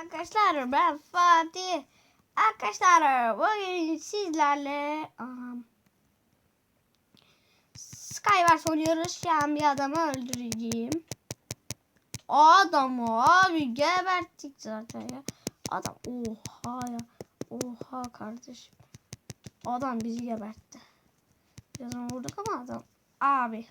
Arkadaşlar ben Fatih. Arkadaşlar bugün sizlerle um, Skywars oynuyoruz. Şu an bir adamı öldüreceğim. Adamı abi geberttik zaten ya. Adam oha ya. Oha kardeşim. Adam bizi gebertti. Onu vurduk ama adam. Abi.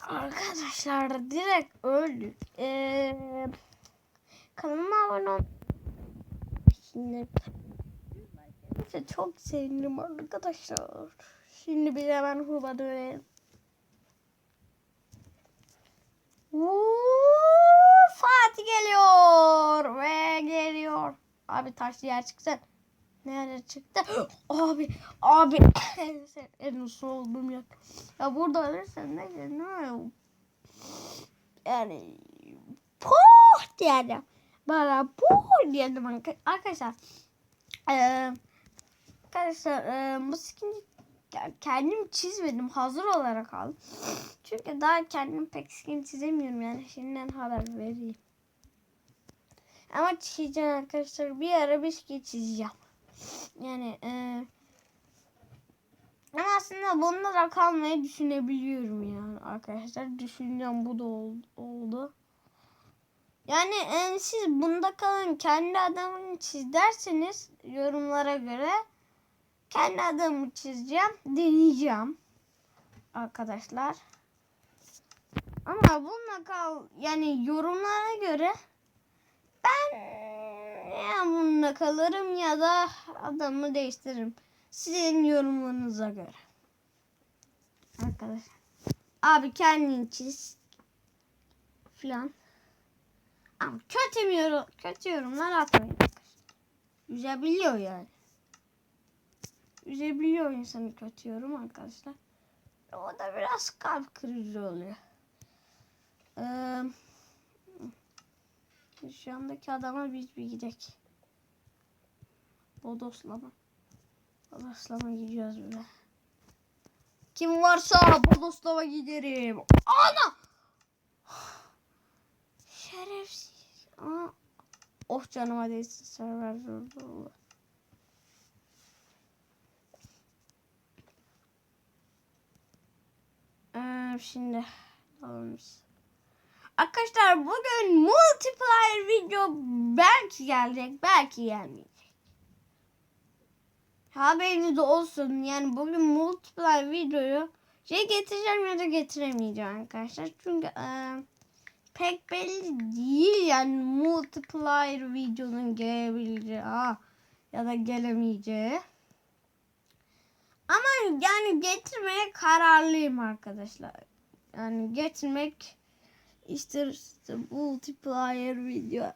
Arkadaşlar direkt öldük. Eee kanalıma abone ol. Şimdi Size çok sevinirim arkadaşlar. Şimdi biz hemen huba dönelim. Fatih geliyor ve geliyor. Abi taşlı yer çıksın. Nerede çıktı? Abi, abi. Sen en uslu oldum ya. Ya burada ölürsen ne ne? Yani poh diyelim. Poh diyelim arka- arkadaşlar. Ee, arkadaşlar e, bu skin kendim çizmedim. Hazır olarak aldım. Çünkü daha kendim pek skin çizemiyorum yani. Şimdiden haber vereyim. Ama çizeceğim arkadaşlar. Bir ara bir skin çizeceğim. Yani e, ama aslında bunlara kalmayı düşünebiliyorum yani arkadaşlar. Düşüneceğim bu da ol- oldu. Yani e, siz bunda kalın kendi adamını çiz derseniz yorumlara göre kendi adamımı çizeceğim. Deneyeceğim. Arkadaşlar. Ama bununla kal yani yorumlara göre ben ya bununla kalırım ya da adamı değiştiririm. Sizin yorumlarınıza göre. Arkadaşlar. Abi kendin çiz. Filan. Ama kötü, yorum, kötü yorumlar atmayın. Üzebiliyor yani. Üzebiliyor insanı kötü yorum arkadaşlar. O da biraz kalp kırıcı oluyor. Ee, şu andaki adama biz bir gidelim. Bodoslama. Bodoslama gidiyoruz bile. Kim varsa Bodoslama giderim. Ana! Şerefsiz. Aa. Oh canıma değsin server zorluğu. Ee, şimdi biz. Arkadaşlar bugün multiplayer video belki gelecek belki gelmeyecek. Haberiniz olsun yani bugün multiplayer videoyu ya getireceğim ya da getiremeyeceğim arkadaşlar. Çünkü e, pek belli değil yani multiplayer videonun gelebileceği ya da gelemeyeceği. Ama yani getirmeye kararlıyım arkadaşlar. Yani getirmek işte, işte multiplayer video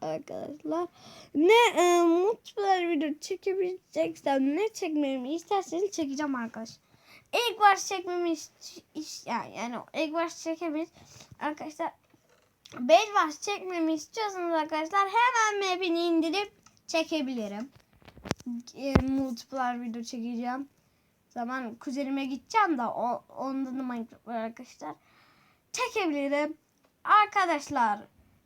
arkadaşlar. Ne e, multiplayer video çekebileceksem ne çekmemi isterseniz çekeceğim arkadaşlar. İlk baş çekmemi ist- is- yani, yani ilk baş çekebiliriz arkadaşlar. Bel baş çekmemi istiyorsanız arkadaşlar hemen map'ini indirip çekebilirim. E, multiplayer video çekeceğim. Zaman kuzenime gideceğim da o, ondan da Minecraft arkadaşlar. Çekebilirim. Arkadaşlar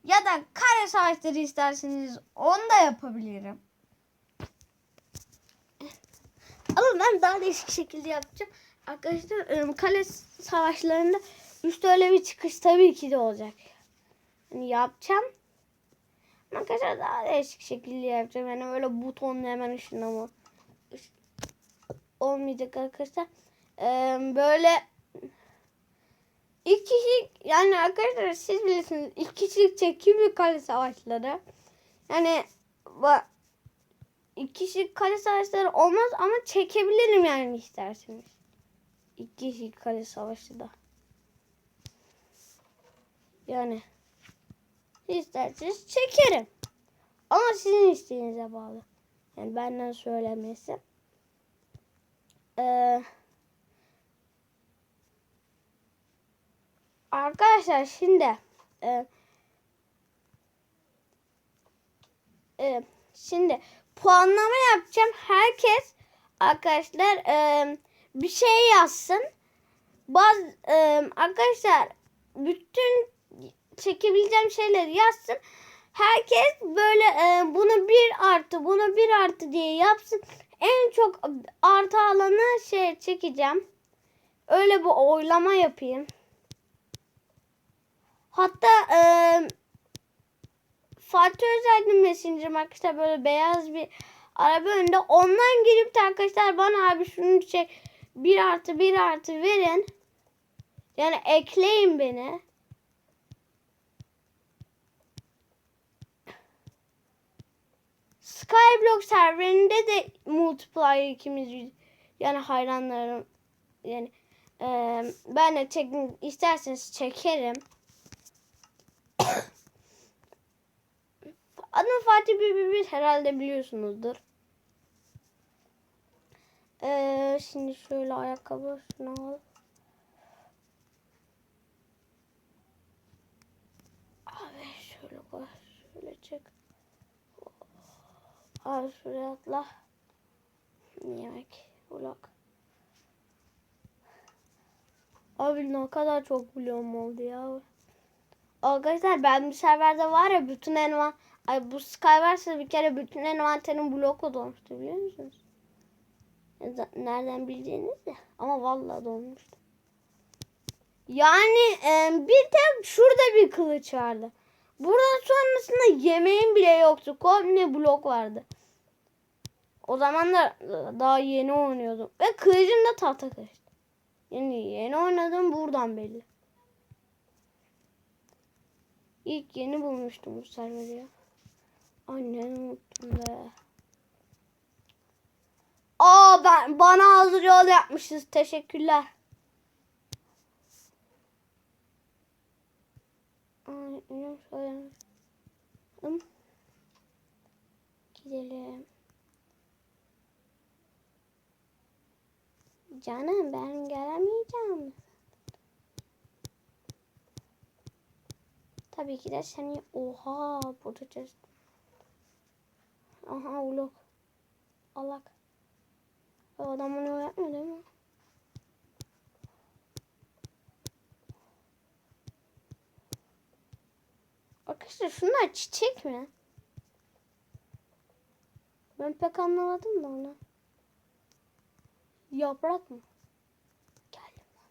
ya da kare savaşları isterseniz onu da yapabilirim. Ama ben daha değişik şekilde yapacağım. Arkadaşlar ıı, kale savaşlarında üstte öyle bir çıkış tabii ki de olacak. Hani yapacağım. Ama Arkadaşlar daha değişik şekilde yapacağım. Yani böyle butonla hemen ışınlama. Iş- Olmayacak arkadaşlar. Ee, böyle İlk kişi yani arkadaşlar siz bilirsiniz ilk kişilik çekim bir kale savaşları. Yani iki kişilik kale savaşları olmaz ama çekebilirim yani isterseniz. İki kale savaşı da. Yani isterseniz çekerim. Ama sizin isteğinize bağlı. Yani benden söylemesi. Eee Arkadaşlar şimdi e, e, şimdi puanlama yapacağım. Herkes arkadaşlar e, bir şey yazsın. Bazı e, arkadaşlar bütün çekebileceğim şeyleri yazsın. herkes böyle e, bunu bir artı bunu bir artı diye yapsın. En çok artı alanı şey çekeceğim. Öyle bir oylama yapayım. Hatta e, Fatih Özel'in Messenger arkadaşlar böyle beyaz bir araba önünde. Ondan girip de arkadaşlar bana abi şunu çek bir artı bir artı verin. Yani ekleyin beni. Skyblock serverinde de multiplayer ikimiz yani hayranlarım yani e, ben de çekin isterseniz çekerim. Adım Fatih bir herhalde biliyorsunuzdur. Şimdi şöyle ayakkabı şunu al. Abi şöyle koy. Şöyle çek. Abi şuraya atla. Yemek. Vlog. Abi ne kadar çok vlogum oldu ya. Arkadaşlar ben bir serverde var ya bütün envan Ay bu Skyverse'de bir kere bütün envanterim blokla dolmuştu biliyor musunuz? Nereden bildiğiniz de ama vallahi dolmuştu. Yani e, bir tek şurada bir kılıç vardı. Buradan sonrasında yemeğim bile yoktu. Komple blok vardı. O zamanlar daha yeni oynuyordum. Ve kılıcım da tahta kılıç. Yani yeni oynadım buradan belli. İlk yeni bulmuştum bu serveri ya. Annen unuttum be. Aa ben bana hazır yol yapmışız. Teşekkürler. Gidelim. Canım ben gelemeyeceğim. Tabii ki de seni oha burada. Aha vlog. Allah. O adam bunu yapmıyor değil mi? Arkadaşlar şunlar çiçek mi? Ben pek anlamadım da onu. Yaprak mı? Geldim lan.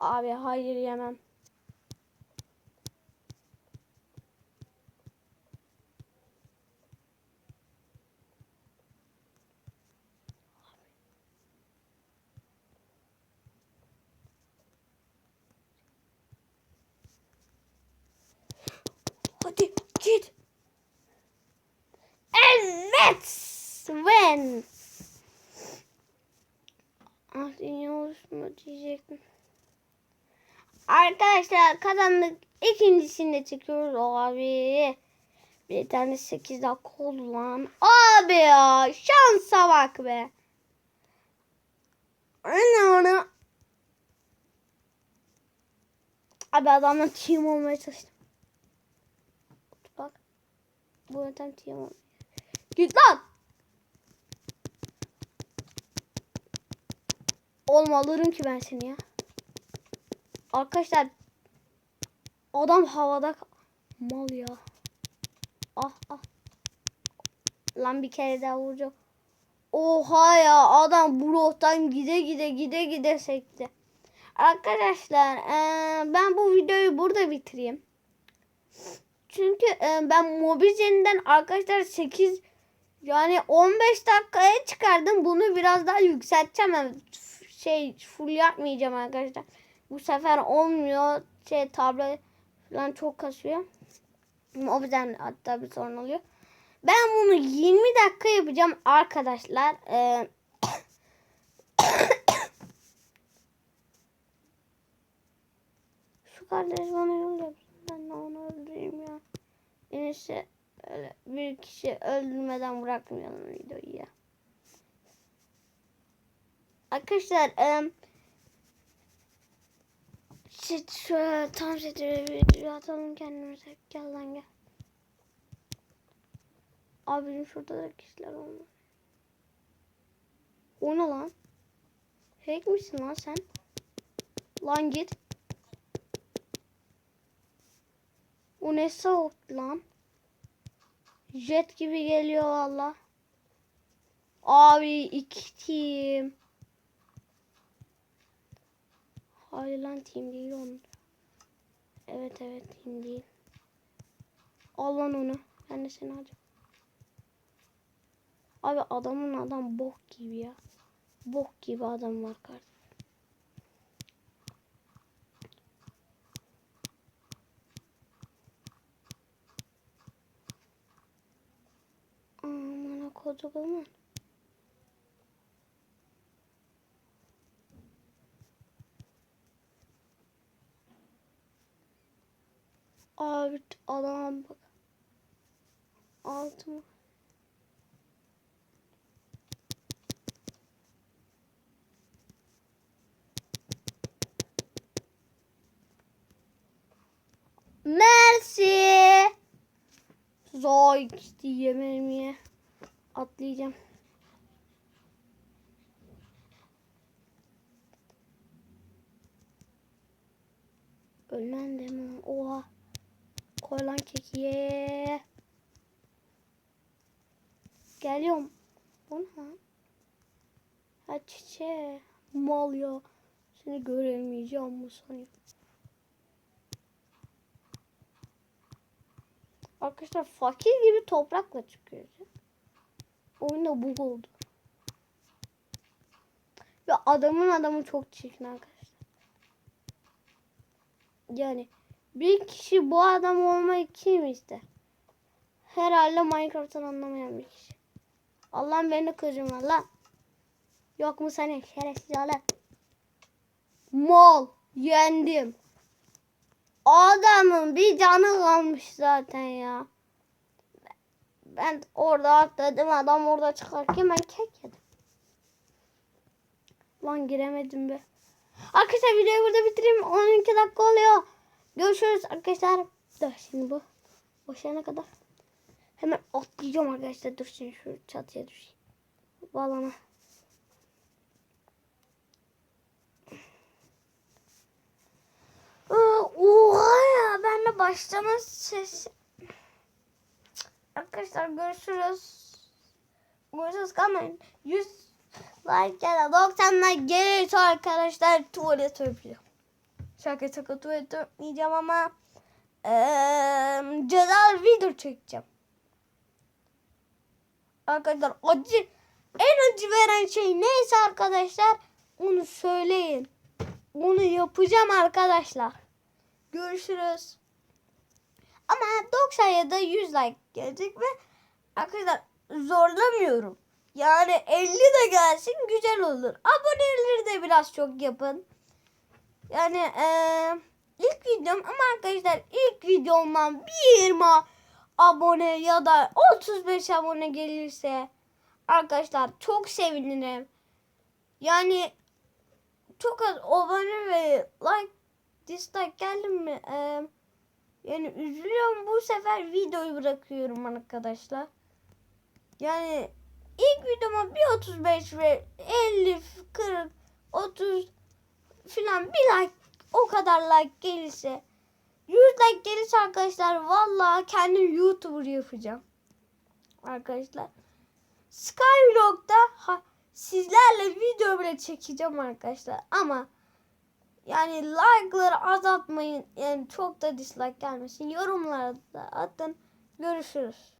Abi hayır yemem. Hadi git. Evet. Sven. Ah dünya oluşma diyecektim. Arkadaşlar kazandık. İkincisini çekiyoruz abi. Bir tane 8 dakika oldu lan. Abi ya şansa bak be. Ana ana. Abi adamla team olmaya çalıştım. Bak. Bu yöntem team olmaya. Git lan. Olma alırım ki ben seni ya. Arkadaşlar adam havada mal ya. Ah ah. Lan bir kere daha vuracağım. Oha ya adam bu rohtan gide gide gide gide sekti. Arkadaşlar ee, ben bu videoyu burada bitireyim. Çünkü e, ben Mobizen'den arkadaşlar 8 yani 15 dakikaya çıkardım. Bunu biraz daha yükselteceğim. Yani şey full yapmayacağım arkadaşlar. Bu sefer olmuyor. Şey tablet falan çok kasıyor. O yüzden hatta bir sorun oluyor. Ben bunu 20 dakika yapacağım arkadaşlar. Ee, Şu kardeş bana yol yapsın. Ben de onu öldüreyim ya. Enişte öyle bir kişi öldürmeden bırakmayalım videoyu ya. Arkadaşlar e, Shit şu tam bir atalım kendimize. Gel lan gel. Abim şurada da kişiler olmuş. O ne lan? Hack misin lan sen? Lan git. O ne soğuk lan. Jet gibi geliyor valla. Abi iki team. Hayır lan team değil onun. Evet evet team değil. Al lan onu. Ben de seni alacağım. Abi adamın adam bok gibi ya. Bok gibi adam var kardeşim. Aman kocaman. 4 alan bak. 6 mı? Mersi. Zoy diyeceğim elmiye. Atlayacağım. Ölmem de mi? Oha. Koy lan kekiye. Geliyorum. Bu ne lan? Ha çiçeği. Mal ya. Seni göremeyeceğim bu sanıyor. Arkadaşlar fakir gibi toprakla çıkıyoruz. Oyunda bug oldu. Ve adamın adamı çok çirkin arkadaşlar. Yani bir kişi bu adam olmayı kim ister? Herhalde Minecraft'tan anlamayan bir kişi. Allah'ım beni kırma lan. Yok mu senin şerefsiz ala? Mol. Yendim. Adamın bir canı kalmış zaten ya. Ben orada atladım adam orada çıkarken ben kek yedim. Lan giremedim be. Arkadaşlar videoyu burada bitireyim. 12 dakika oluyor. Görüşürüz arkadaşlar. Dur şimdi bu. Boşana kadar. Hemen atlayacağım arkadaşlar. Dur şimdi şu çatıya düşeyim. Bağlama. Aa, Oha ya ben de başlama ses. Arkadaşlar görüşürüz. Görüşürüz kalmayın. 100 like ya da 90 like gelirse arkadaşlar tuvalet öpüyor. Şaka şaka tuvalet öpmeyeceğim ama eee cezalı video çekeceğim. Arkadaşlar acı en acı veren şey neyse arkadaşlar onu söyleyin. Onu yapacağım arkadaşlar. Görüşürüz. Ama 90 ya da 100 like gelecek ve arkadaşlar zorlamıyorum. Yani 50 de gelsin güzel olur. Aboneleri de biraz çok yapın. Yani eee ilk videom ama arkadaşlar ilk videomdan bir 20 abone ya da 35 abone gelirse arkadaşlar çok sevinirim. Yani çok az abone ve like dislike geldi mi? Eee, yani üzülüyorum bu sefer videoyu bırakıyorum arkadaşlar. Yani ilk videoma bir 35 ve 50, 40, 30 filan bir like o kadar like gelirse 100 like gelirse arkadaşlar vallahi kendim YouTuber yapacağım. Arkadaşlar. Skywalk'ta ha, sizlerle video bile çekeceğim arkadaşlar. Ama yani like'ları azaltmayın. Yani çok da dislike gelmesin. Yorumlara da atın. Görüşürüz.